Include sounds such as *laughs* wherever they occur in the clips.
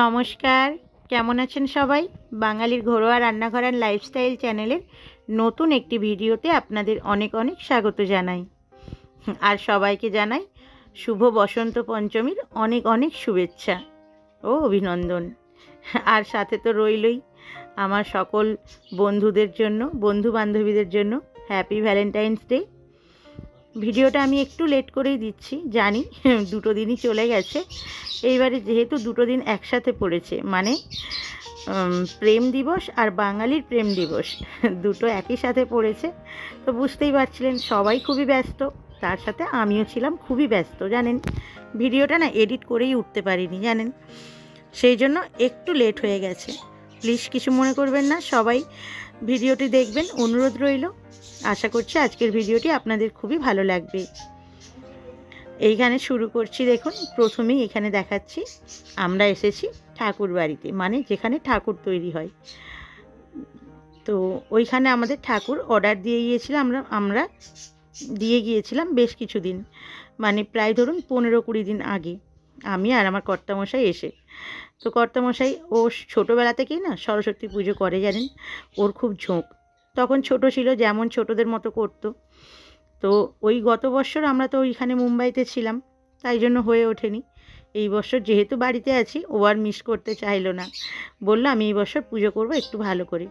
নমস্কার, কেমন আছেন সবাই? বাঙালির ঘরোয়া রান্নাঘর আর লাইফস্টাইল চ্যানেলের নতুন একটি ভিডিওতে আপনাদের অনেক অনেক স্বাগত জানাই। আর সবাইকে জানাই শুভ বসন্ত পঞ্চমীর অনেক অনেক শুভেচ্ছা ও অভিনন্দন। আর সাথে তো রইলই আমার সকল বন্ধুদের জন্য বন্ধু বান্ধবীদের জন্য হ্যাপি ভ্যালেন্টাইন্স ডে ভিডিওটা আমি একটু লেট করেই দিচ্ছি, জানি *laughs* দুটো দিনই চলে গেছে। এইবারে যেহেতু দুটো দিন একসাথে পড়েছে মানে প্রেম দিবস আর বাঙালির প্রেম দিবস, *laughs* দুটো একই সাথে পড়েছে। তো বুঝতেই পারছিলেন, সবাই খুবই ব্যস্ত, তার সাথে আমিও ছিলাম খুবই ব্যস্ত, জানেন? ভিডিওটা না এডিট করেই উঠতে পারিনি, জানেন? সেই জন্য একটু লেট হয়ে গেছে। প্লিজ কিছু মনে করবেন না, সবাই ভিডিওটি দেখবেন, অনুরোধ রইল। আশা করছি আজকের ভিডিওটি আপনাদের খুবই ভালো লাগবে। এইখানে শুরু করছি, দেখুন, প্রথমেই এখানে দেখাচ্ছি, আমরা এসেছি ঠাকুর বাড়িতে মানে যেখানে ঠাকুর তৈরি হয়। তো ওইখানে আমাদের ঠাকুর অর্ডার দিয়ে গিয়েছিলাম আমরা আমরা দিয়ে গিয়েছিলাম বেশ কিছুদিন মানে প্রায় ধরুন পনেরো কুড়ি দিন আগে, আমি আর আমার কর্তামশাই এসে। তো কর্তামশাই, ও ছোটোবেলা থেকেই না সরস্বতী পুজো করে জানেন? ওর খুব ঝোঁক। তখন ছোট ছিল, যেমন ছোটদের মতো করতো। তো ওই গত বছর আমরা তো ওইখানে মুম্বাইতে ছিলাম, তাই জন্য হয়ে ওঠেনি। এই বছর যেহেতু বাড়িতে আছি, ও আর মিস করতে চাইলো না। বলল, আমি এই বছর পুজো করব একটু ভালো করে।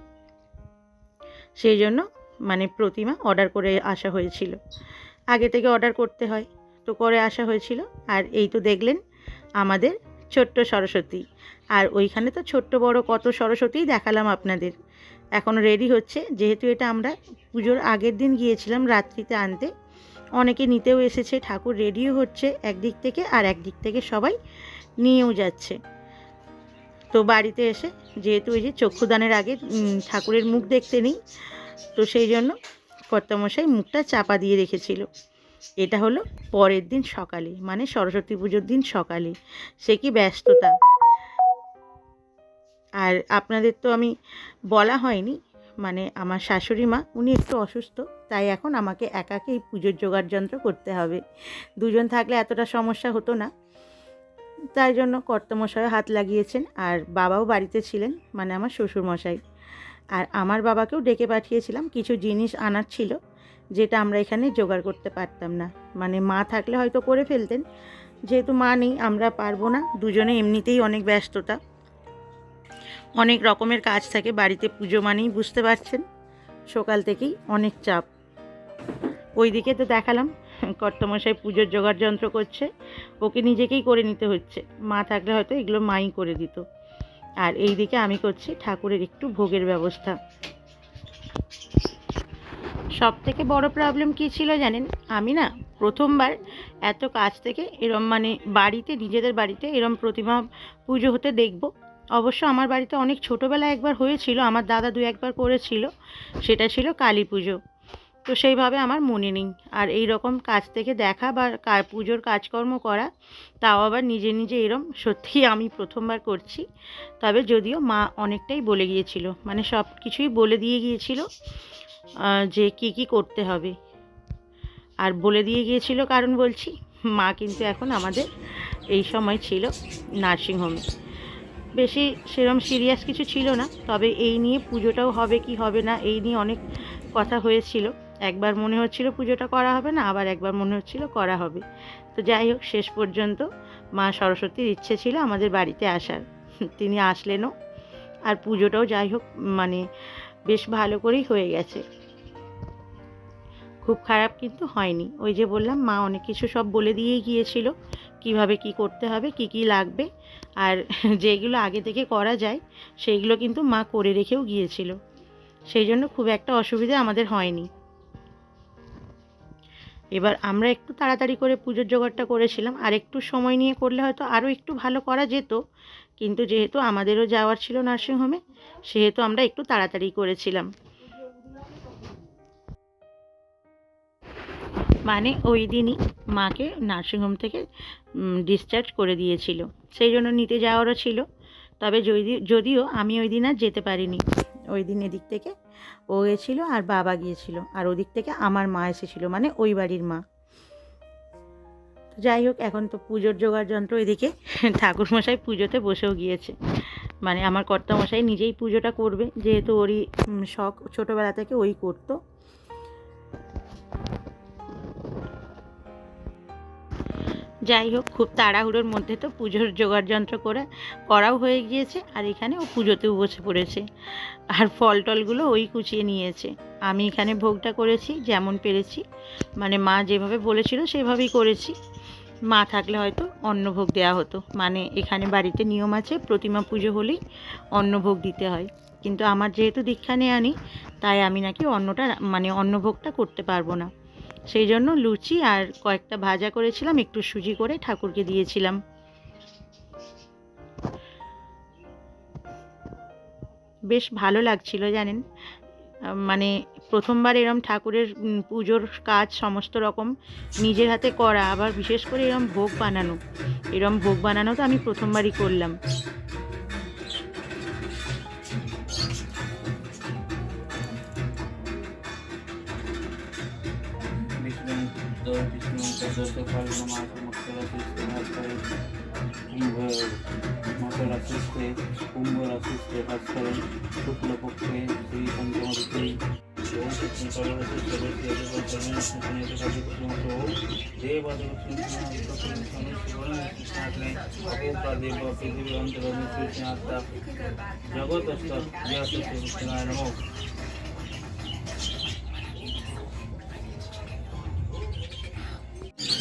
সেই জন্য মানে প্রতিমা অর্ডার করে আসা হয়েছিল। আগে থেকে অর্ডার করতে হয়, তো করে আসা হয়েছিল। আর এই তো দেখলেন, আমাদের ছোট্ট সরস্বতী। আর ওইখানে তো ছোট্ট বড় কত সরস্বতীই দেখালাম আপনাদের। এখন রেডি হচ্ছে। যেহেতু এটা আমরা পুজোর আগের দিন গিয়েছিলাম রাত্রিতে আনতে, অনেকে নিতেও এসেছে। ঠাকুর রেডিও হচ্ছে একদিক থেকে আর একদিক থেকে সবাই নিয়েও যাচ্ছে। তো বাড়িতে এসে, যেহেতু ওই যে চক্ষুদানের আগে ঠাকুরের মুখ দেখতে নেই, তো সেই জন্য কর্তামশাই মুখটা চাপা দিয়ে রেখেছিল। এটা হলো পরের দিন সকালে মানে সরস্বতী পুজোর দিন সকালে। সে কি ব্যস্ততা? আর আপনাদের তো আমি বলা হয়নি মানে আমার শাশুড়ি মা, উনি একটু অসুস্থ, তাই এখন আমাকে একাকে এই পুজোর জোগাড় যন্ত্র করতে হবে। দুজন থাকলে এতটা সমস্যা হতো না। তাই জন্য কর্তমশায় হাত লাগিয়েছেন, আর বাবাও বাড়িতে ছিলেন মানে আমার শ্বশুরমশাই। আর আমার বাবাকেও ডেকে পাঠিয়েছিলাম, কিছু জিনিস আনার ছিল যেটা আমরা এখানে জোগাড় করতে পারতাম না। মানে মা থাকলে হয়তো করে ফেলতেন, যেহেতু মা নেই, আমরা পারব না। দুজনে এমনিতেই অনেক ব্যস্ততা। অনেক রকমের কাজ থাকে, বাড়িতে পুজো মানেই বুঝতে পারছেন, সকাল থেকেই অনেক চাপ। ওইদিকে তো দেখালাম, কর্তমশাই পুজোর জোগাড় যন্ত্র করছে, ওকে নিজেকেই করে নিতে হচ্ছে। মা থাকলে হয়তো এগুলো মাই করে দিত। আর এই দিকে আমি করছি ঠাকুরের একটু ভোগের ব্যবস্থা। সব থেকে বড় প্রবলেম কী ছিল জানেন? আমি না প্রথমবার এত কাছ থেকে এরম মানে বাড়িতে, নিজেদের বাড়িতে এরম প্রতিমা পুজো হতে দেখব। অবশ্য আমার বাড়িতে অনেক ছোটোবেলায় একবার হয়েছিল, আমার দাদা দু একবার করেছিল, সেটা ছিল কালী পুজো। তো সেইভাবে আমার মনে নেই। আর এই রকম কাজ থেকে দেখা বা পুজোর কাজকর্ম করা, তাও আবার নিজে নিজে এরম সত্যি আমি প্রথমবার করছি। তবে যদিও মা অনেকটাই বলে গিয়েছিল মানে সব কিছুই বলে দিয়ে গিয়েছিল। যে কি কি করতে হবে। আর বলে দিয়ে গিয়েছিল কারণ বলছি, মা কিন্তু এখন আমাদের এই সময় ছিল নার্সিংহোমে বেশি সেরম সিরিয়াস কিছু ছিল না, তবে এই নিয়ে পুজোটাও হবে কি হবে না, এই নিয়ে অনেক কথা হয়েছিল। একবার মনে হচ্ছিল পুজোটা করা হবে না, আবার একবার মনে হচ্ছিল করা হবে। তো যাই হোক, শেষ পর্যন্ত মা সরস্বতীর ইচ্ছে ছিল আমাদের বাড়িতে আসার। তিনি আসলেনও, আর পুজোটাও যাই হোক মানে বেশ ভালো করেই হয়ে গেছে। খুব খারাপ কিন্তু হয়নি। ওই যে বললাম, মা অনেক কিছু সব বলে দিয়েই গিয়েছিল, কীভাবে কি করতে হবে, কি কি লাগবে। আর যেগুলো আগে থেকে করা যায়, সেইগুলো কিন্তু মা করে রেখেও গিয়েছিল। সেই জন্য খুব একটা অসুবিধা আমাদের হয়নি। এবার আমরা একটু তাড়াতাড়ি করে পুজোর জোগাড়টা করেছিলাম। আর একটু সময় নিয়ে করলে হয়তো আরও একটু ভালো করা যেত। কিন্তু যেহেতু আমাদেরও যাওয়ার ছিল নার্সিংহোমে, সেহেতু আমরা একটু তাড়াতাড়ি করেছিলাম। মানে ওই দিনই মাকে নার্সিংহোম থেকে ডিসচার্জ করে দিয়েছিল। সেই জন্য নিতে যাওয়ারও ছিল। তবে যদি, যদিও আমি ওই দিন আর যেতে পারিনি। ওই দিন এদিক থেকে ও গেছিল আর বাবা গিয়েছিল। আর ওদিক থেকে আমার মা এসেছিল মানে ওই বাড়ির মা। যাই হোক, এখন তো পুজোর জোগাড় যন্ত্র এদিকে। ঠাকুরমশাই পুজোতে বসেও গিয়েছে। মানে আমার কর্তামশাই নিজেই পুজোটা করবে, যেহেতু ওরই শখ ছোটোবেলা থেকে ওই করতো। যাই হোক, খুব তাড়াহুড়োর মধ্যে তো পুজোর জোগাড় যন্ত্র করে করাও হয়ে গিয়েছে, আর এখানে ও পুজোতেও বসে পড়েছে। আর ফল টলগুলো ওই কুচিয়ে নিয়েছে। আমি এখানে ভোগটা করেছি, যেমন পেরেছি। মানে মা যেভাবে বলেছিল, সেভাবেই করেছি। মা থাকলে হয়তো অন্নভোগ দেওয়া হতো। মানে এখানে বাড়িতে নিয়ম আছে, প্রতিমা পুজো হলেই অন্নভোগ দিতে হয়। কিন্তু আমার যেহেতু দীক্ষা নেওয়া নেই তাই আমি নাকি অন্নটা মানে অন্নভোগটা করতে পারব না। সেই জন্য লুচি আর কয়েকটা ভাজা করেছিলাম, একটু সুজি করে ঠাকুরকে দিয়েছিলাম। বেশ ভালো লাগছিল জানেন? মানে প্রথমবার এরম ঠাকুরের পুজোর কাজ সমস্ত রকম নিজের হাতে করা আবার বিশেষ করে এরম ভোগ বানানো এরম ভোগ বানানো তো আমি প্রথমবারই করলাম শুক্লপক্ষে পঞ্চমী मकर राशि से करें कुंभ मकर राशि से कुंभ राशि से भास करें शुक्ल पक्षे श्री पंचम ऋतु ओम कृष्ण कलर से चलो से देव चरण सुने के काफी कुछ हो देव आदि कृष्ण तो कृष्ण शिवन कृष्ण ने अबो का देव पृथ्वी अंतर में कृष्ण आता जगत अस्तर यह से कृष्णाय नमो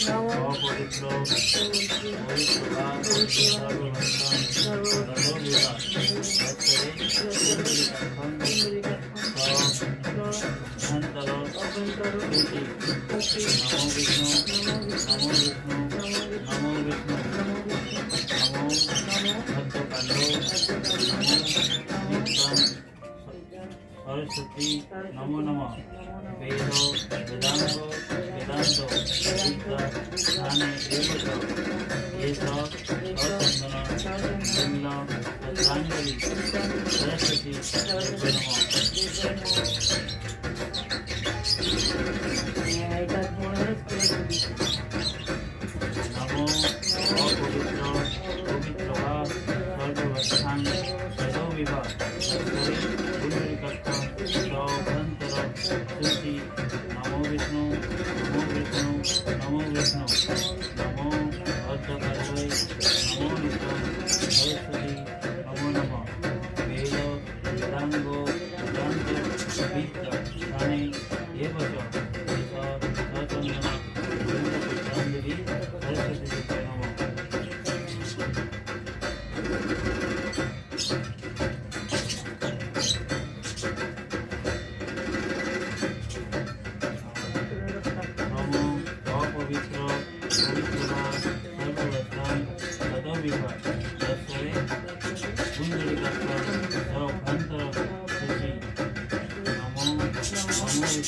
অপবিত্র পবিত্রতা সর্বভূতা श्री विष्णु नमो विष्णु नमो। विष्णु नमो सरस्वती नमो नम वेदो वेदांतो। वेदांतो स्थाने ये सचंदन सरस्वती नमो। ઔષધિ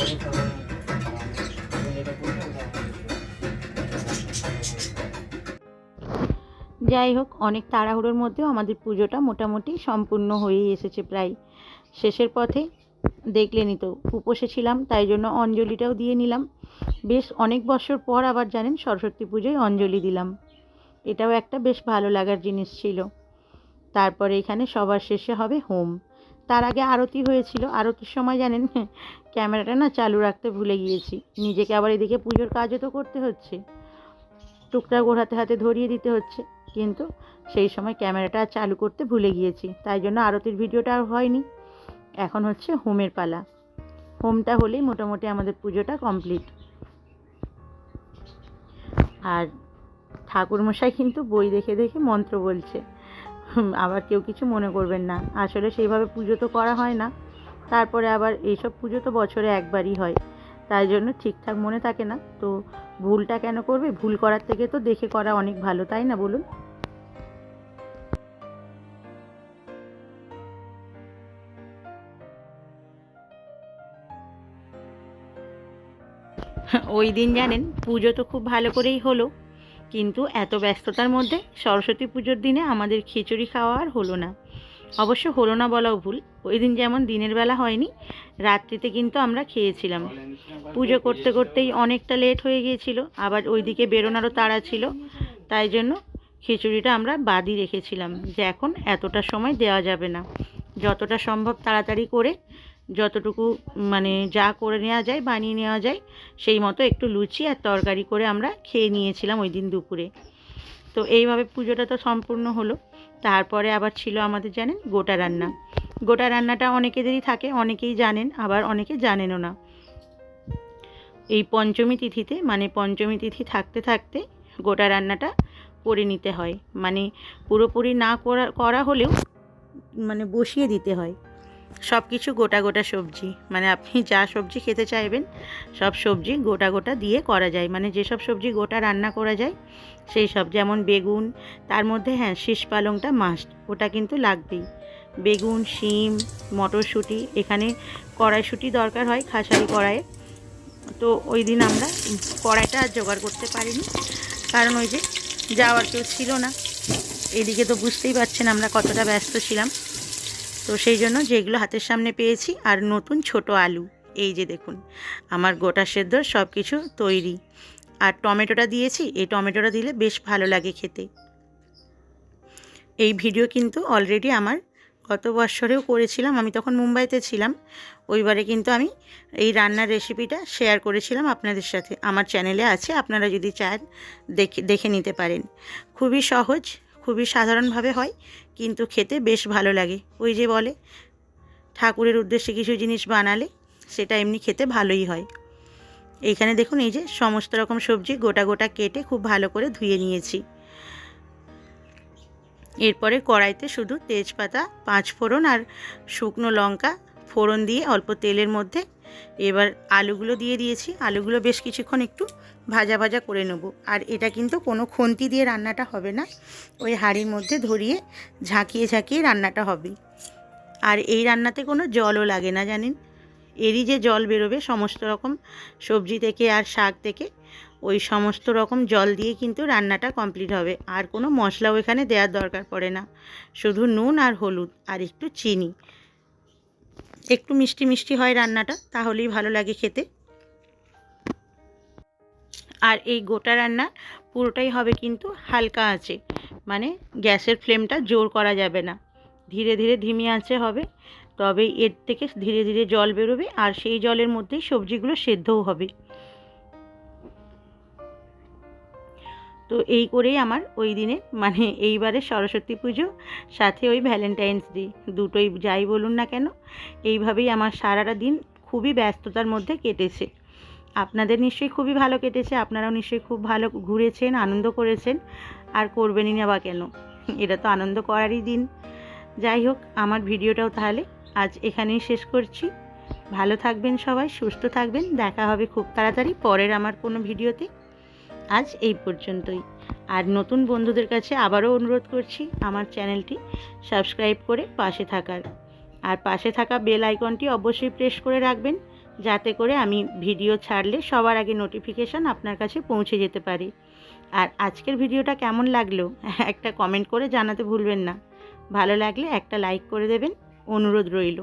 যাই হোক, অনেক তাড়াহুড়োর মধ্যেও আমাদের পুজোটা মোটামুটি সম্পূর্ণ হয়েই এসেছে প্রায়। শেষের পথে দেখলেনই তো, উপসে ছিলাম, তাই জন্য অঞ্জলিটাও দিয়ে নিলাম। বেশ অনেক বছর পর আবার জানেন, সরস্বতী পুজোয় অঞ্জলি দিলাম। এটাও একটা বেশ ভালো লাগার জিনিস ছিল। তারপরে এখানে সবার শেষে হবে হোম। তার আগে আরতি হয়েছিল। আরতির সময় জানেন, ক্যামেরাটা না চালু রাখতে ভুলে গিয়েছি। নিজেকে আবার এদিকে পুজোর কাজও তো করতে হচ্ছে। টুকটাক ওর হাতে হাতে ধরিয়ে দিতে হচ্ছে। কিন্তু সেই সময় ক্যামেরাটা চালু করতে ভুলে গিয়েছি। তাই জন্য আরতির ভিডিওটা আর হয়নি। এখন হচ্ছে হোমের পালা। হোমটা হলেই মোটামুটি আমাদের পুজোটা কমপ্লিট। আর ঠাকুরমশাই কিন্তু বই দেখে দেখে মন্ত্র বলছে। আবার কেউ কিছু মনে করবেন না। আসলে সেইভাবে পুজো তো করা হয় না। তারপরে আবার এইসব পুজো তো বছরে একবারই হয়। তাই জন্য ঠিকঠাক মনে থাকে না। তো ভুলটা কেন করবে? ভুল করার থেকে তো দেখে করা অনেক ভালো, তাই না বলুন? ওই দিন জানেন, পুজো তো খুব ভালো করেই হলো। কিন্তু এত ব্যস্ততার মধ্যে সরস্বতী পুজোর দিনে আমাদের খিচুড়ি খাওয়া আর হলো না। অবশ্য হলো না বলাও ভুল। ওই দিন যেমন দিনের বেলা হয়নি, রাত্রিতে কিন্তু আমরা খেয়েছিলাম। পুজো করতে করতেই অনেকটা লেট হয়ে গিয়েছিল, আবার ওইদিকে বেরোনারও তাড়া ছিল। তাই জন্য খিচুড়িটা আমরা বাদই রেখেছিলাম, যে এখন এতটা সময় দেওয়া যাবে না। যতটা সম্ভব তাড়াতাড়ি করে যতটুকু মানে যা করে নেওয়া যায়, বানিয়ে নেওয়া যায়, সেই মতো একটু লুচি আর তরকারি করে আমরা খেয়ে নিয়েছিলাম ওই দিন দুপুরে। তো এইভাবে পুজোটা তো সম্পূর্ণ হলো। তারপরে আবার ছিল আমাদের জানেন গোটা রান্না। গোটা রান্নাটা অনেকেদেরই থাকে, অনেকেই জানেন, আবার অনেকে জানেনও না। এই পঞ্চমী তিথিতে মানে পঞ্চমী তিথি থাকতে থাকতে গোটা রান্নাটা করে নিতে হয়। মানে পুরোপুরি না করা করা হলেও মানে বসিয়ে দিতে হয়। সব কিছু গোটা গোটা সবজি। মানে আপনি যা সবজি খেতে চাইবেন, সব সবজি গোটা গোটা দিয়ে করা যায়। মানে যেসব সবজি গোটা রান্না করা যায়, সেই সব যেমন বেগুন, তার মধ্যে হ্যাঁ শীষ পালংটা মাস্ট ওটা কিন্তু লাগবেই। বেগুন, শিম, মটরশুঁটি, এখানে কড়াইশুঁটি দরকার হয় খাসারি কড়াইয়ে। তো ওই দিন আমরা কড়াইটা আর জোগাড় করতে পারিনি। কারণ ওই যে যাওয়ার কেউ ছিল না। এদিকে তো বুঝতেই পারছেন আমরা কতটা ব্যস্ত ছিলাম। তো সেই জন্য যেগুলো হাতের সামনে পেয়েছি আর নতুন ছোট আলু, এই যে দেখুন, আমার গোটা সেদ্ধ সব কিছু তৈরি। আর টমেটোটা দিয়েছি, এই টমেটোটা দিলে বেশ ভালো লাগে খেতে। এই ভিডিও কিন্তু অলরেডি আমার গত বছরেও করেছিলাম, আমি তখন মুম্বাইতে ছিলাম। ওইবারে কিন্তু আমি এই রান্নার রেসিপিটা শেয়ার করেছিলাম আপনাদের সাথে। আমার চ্যানেলে আছে, আপনারা যদি চান দেখে দেখে নিতে পারেন। খুবই সহজ খুবই সাধারণভাবে হয়, কিন্তু খেতে বেশ ভালো লাগে। ওই যে বলে, ঠাকুরের উদ্দেশ্যে কিছু জিনিস বানালে সেটা এমনি খেতে ভালোই হয়। এইখানে দেখুন, এই যে সমস্ত রকম সবজি গোটা গোটা কেটে খুব ভালো করে ধুয়ে নিয়েছি। এরপরে কড়াইতে শুধু তেজপাতা পাঁচ ফোড়ন আর শুকনো লঙ্কা ফোড়ন দিয়ে অল্প তেলের মধ্যে এবার আলুগুলো দিয়ে দিয়েছি। আলুগুলো বেশ কিছুক্ষণ একটু ভাজা ভাজা করে নেব। আর এটা কিন্তু কোনো খুন্তি দিয়ে রান্নাটা হবে না। ওই হাঁড়ির মধ্যে ধরিয়ে ঝাঁকিয়ে ঝাঁকিয়ে রান্নাটা হবে। আর এই রান্নাতে কোনো জলও লাগে না, জানেন? এরই যে জল বেরোবে সমস্ত রকম সবজি থেকে আর শাক থেকে, ওই সমস্ত রকম জল দিয়ে কিন্তু রান্নাটা কমপ্লিট হবে। আর কোনো মশলাও এখানে দেওয়ার দরকার পড়ে না। শুধু নুন আর হলুদ আর একটু চিনি। একটু মিষ্টি মিষ্টি হয় রান্নাটা, তাহলেই ভালো লাগে খেতে। আর এই গোটা রান্না পুরোটাই হবে কিন্তু হালকা আছে মানে গ্যাসের ফ্লেমটা জোর করা যাবে না। ধীরে ধীরে ধিমি আঁচে হবে, তবে এর থেকে ধীরে ধীরে জল বেরোবে আর সেই জলের মধ্যেই সবজিগুলো সেদ্ধও হবে। তো এই করেই আমার ওই দিনে মানে এইবারে সরস্বতী পুজো, সাথে ওই ভ্যালেন্টাইন্স ডে, দুটোই যাই বলুন না কেন, এইভাবেই আমার সারাটা দিন খুবই ব্যস্ততার মধ্যে কেটেছে। আপনাদের নিশ্চয়ই খুবই ভালো কেটেছে, আপনারাও নিশ্চয়ই খুব ভালো ঘুরেছেন, আনন্দ করেছেন, আর করবেনই না বা কেন? এটা তো আনন্দ করারই দিন। যাই হোক, আমার ভিডিওটাও তাহলে আজ এখানেই শেষ করছি। ভালো থাকবেন সবাই, সুস্থ থাকবেন, দেখা হবে খুব তাড়াতাড়ি পরের আমার কোনো ভিডিওতে। আজ এই পর্যন্তই। আর নতুন বন্ধুদের কাছে আবারও অনুরোধ করছি আমার চ্যানেলটি সাবস্ক্রাইব করে পাশে থাকার। আর পাশে থাকা বেল আইকনটি অবশ্যই প্রেস করে রাখবেন। যাতে করে আমি ভিডিও ছাড়লে সবার আগে নোটিফিকেশান আপনার কাছে পৌঁছে যেতে পারি। আর আজকের ভিডিওটা কেমন লাগল? একটা কমেন্ট করে জানাতে ভুলবেন না। ভালো লাগলে একটা লাইক করে দেবেন। অনুরোধ রইল।